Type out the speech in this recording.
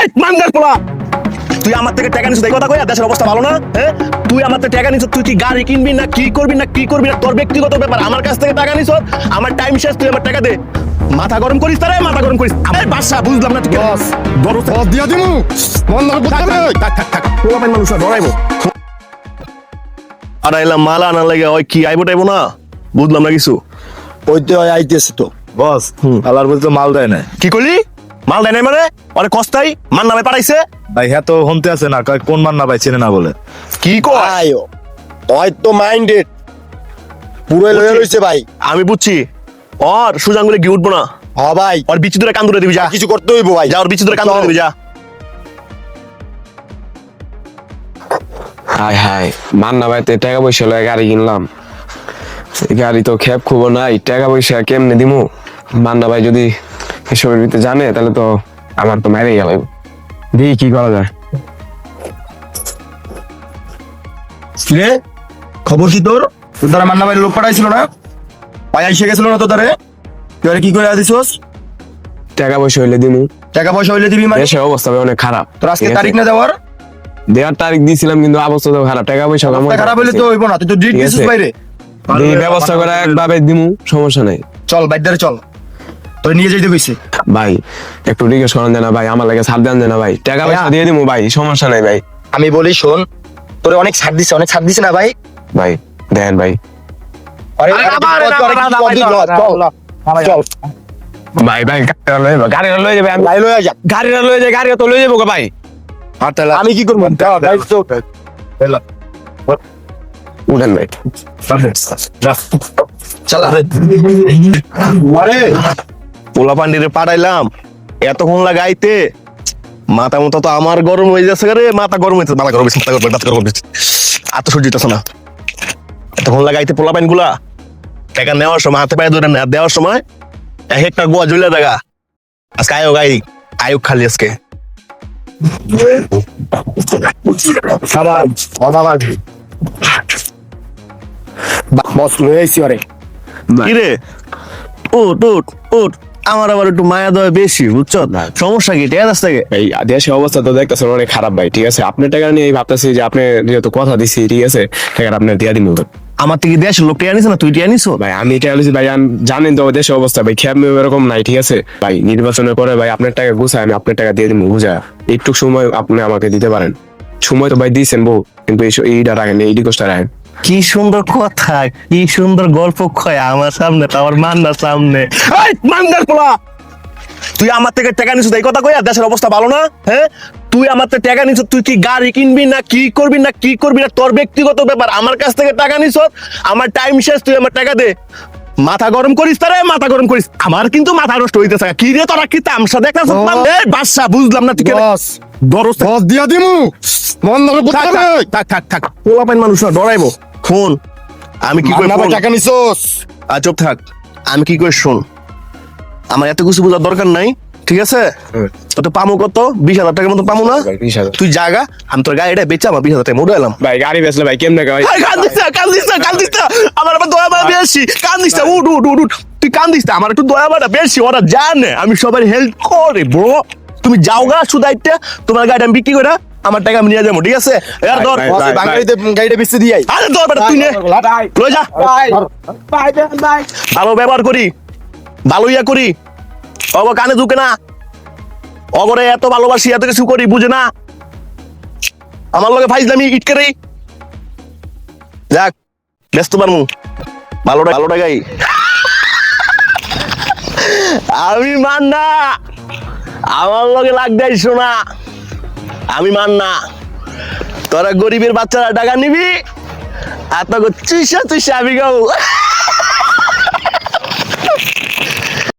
এই মানগার পোলা! তুই আমার থেকে টাকা নিছিস কথা কই দেশের অবস্থা ভালো না? হ্যাঁ তুই আমার থেকে টাকা নিছিস তুই কি গাড়ি কিনবি না কি করবি না কি করবি না? তোর ব্যক্তিগত ব্যাপার আমার কাছ থেকে টাকা নিছিস আমার টাইম শেষ তুই আমার টাকা দে। মাথা গরম করিস তারে মাথা গরম করিস। আমার বাসা বুঝলাম না তুই বস বড় বস দিয়া দিমু। বন্ধ করে থাক, থাক, থাক, থাক। পোলাপাইন মানুষ না, ডরাইবো। আর আইলাম মাল আনা লাগে ওই কি আইবো টাইবো না? বুঝলাম না কিছু। ওই তো আইতেছে তো। বস আলার বলতে মাল দেয় না কি করলি মাল দেয় নাই মানে? ওরে কস্তাই মান নামে পাঠাইছে। ভাই হ্যাঁ তো হনতে আছে না কয় কোন মান না ভাই চেনে না বলে? কি কয়? আয়ো হয়তো মাইন্ডেড পুরো লয়ে রইছে ভাই। আমি বুঝছি। ওর সুজাঙ্গুলে গিয়ে উঠবো না হ ভাই। ওর বিচি ধরে কান ধরে দিবি যা। কিছু করতে হইব ভাই। যা ওর বিচি ধরে কান ধরে দিবি যা। হাই হাই মান্না ভাইতে টাকা পয়সা লয়ে গাড়ি কিনলাম। এই গাড়ি তো খেপ খুব নাই টাকা পয়সা কেমনে দিমু? মান্না ভাই যদি এসবের ভিতরে জানে তাহলে তো আমার তো মেরে গেল। দেখি কি করা যায়। রে খবর কি তোর? তোর দ্বারা মান্না লোক পাঠাইছিল না? পাই এসে গেছিল না তো তারে তুই কি করে দিছস টাকা পয়সা হইলে দিমু। টাকা পয়সা হইলে দিবি মানে? দেশের অবস্থা অনেক খারাপ। তোর আজকে তারিখ না দেওয়ার? দেওয়ার তারিখ দিয়েছিলাম কিন্তু অবস্থা তো খারাপ। টাকা পয়সা খারাপ হইলে তো হইব না। তুই তো ডিট দিছিস বাইরে। ব্যবস্থা করে একভাবে দিমু সমস্যা নাই। চল বাইরে চল। তোর নিয়ে যাইতে কইছে। ভাই একটু রিকোয়েস্ট করেন দেনা ভাই আমার লাগে ছাড় দেন দেনা ভাই। টাকা পয়সা দিয়ে দিমু ভাই সমস্যা নাই ভাই। আমি বলি শোন তোরে অনেক ছাড় দিছে অনেক ছাড় দিছে না ভাই? ভাই দেন ভাই। আরে চল, ভাই ভাই গাড়িটা লয়ে যাব গাড়িটা লয়ে যাবে আমি ভাই লয়ে যা। গাড়িটা লয়ে যায় গাড়িটা তো লয়ে যাব গো ভাই। আমি কি করব? উঠেন ভাই। চালা। আরে। পোলা পান্ডিরে পাঠাইলাম এতক্ষণ লাগাইতে মাথা মতো তো আমার গরম হয়ে যাচ্ছে রে মাথা গরম হয়েছে মাথা গরম হয়েছে মাথা গরম মাথা গরম হয়েছে আর তো সহ্য হইতাছে না। এতক্ষণ লাগাইতে পোলা পাইনগুলা টাকা নেওয়ার সময় হাতে পায়ে ধরে দেওয়ার সময় এক একটা গোয়া ঝুলে দেখা। আজকে আয়ো গাই আয়ুক খালি আজকে। বস আইছি আরে কি রে? উঠ উঠ উঠ। আমার আবার একটু মায়া দয় বেশি বুঝছ? সমস্যা কি? রাস্তা থেকে এই দেশের অবস্থা তো দেখতেছেন অনেক খারাপ ভাই ঠিক আছে? আপনার টাকা নিয়ে ভাবতেছি যে আপনি যেহেতু কথা দিছি ঠিক আছে? টাকাটা আপনার দিয়া দিন আমার থেকে দেশের লোক টেয়া নিছে না? তুই টেয়া নিছো? ভাই আমি এটা বলেছি ভাই জানেন তো দেশের অবস্থা ভাই খেয়াল এরকম নাই ঠিক আছে? ভাই নির্বাচনের পরে ভাই আপনার টাকা গুছায় আমি আপনার টাকা দিয়ে দিব বুঝা? একটু সময় আপনি আমাকে দিতে পারেন। সময় তো ভাই দিয়েছেন বউ কিন্তু এইটা রাখেন এই রিকোয়েস্টটা রাখেন। কি সুন্দর কথা কি সুন্দর গল্প কয় আমার সামনে তো আমার মান্নার সামনে। মান্নার পোলা! তুই আমার থেকে টাকা নিছিস এই কথা কইয়া দেশের অবস্থা ভালো না? হ্যাঁ? তুই আমার থেকে টাকা নিছিস তুই কি গাড়ি কিনবি না কি করবি না কি করবি না? তোর ব্যক্তিগত ব্যাপার আমার কাছ থেকে টাকা নিছিস আমার টাইম শেষ তুই আমার টাকা দে। মাথা গরম করিস তারে মাথা গরম করিস। আমার কিন্তু মাথা নষ্ট হইতেছে। কি রে তোরা কি তামসা দেখতাছ? এই বাদশা বুঝলাম না তুই বস। দরস বস দিয়া দিমু। বন্ধ করে বুঝতে থাক থাক, থাক থাক থাক। পোলাপাইন মানুষ না ডরাইবো। ফোন আমি কি করে ফোন- টাকা নিছস? আ, চুপ থাক আমি কি করে শোন? আমার এত কিছু বোঝার দরকার নাই ঠিক আছে? তো পামো কত? বিশ হাজার টাকার মতো পামো না? তুই জাগা আমি তোর গাড়িটা বেচে আমার বিশ হাজার টাকা মোড়ে এলাম ভাই গাড়ি বেচলে ভাই কেমনে ভাই এই, কান দিস না, কান দিস না। আমার আবার দয়া মায়া বেশি। কান দিস না, উঠ উঠ উঠ উঠ। তুই কান দিস না, আমার একটু দয়া মায়া বেশি ওরা জানে। আমি সবার হেল্প করে ব্রো তুমি যাও গা সুদাইতে তোমার গাড়িটা আমি বিক্রি করে আমার টাকা আমি নিয়ে যাব ঠিক আছে? এর ধর বাঙালিতে গাড়িটা বেচতে দিয়াই আরে ধর বেটা তুই নে। লই যা। ভালো ব্যবহার করি ভালো ইয়া করি। অব কানে ঢুকে না। অগরে এত ভালোবাসি এত কিছু করি বুঝে না। আমার লগে ফাইজলামি ইটকে রে যাক ব্যস্ত পারমু ভালো ভালোটা গাই আমি মান না আমার লগে লাগ দেয় শোনা। আমি মান না। তোরা গরিবের বাচ্চারা টাকা নিবি আর তোকে চুষা চুষা আমি গাও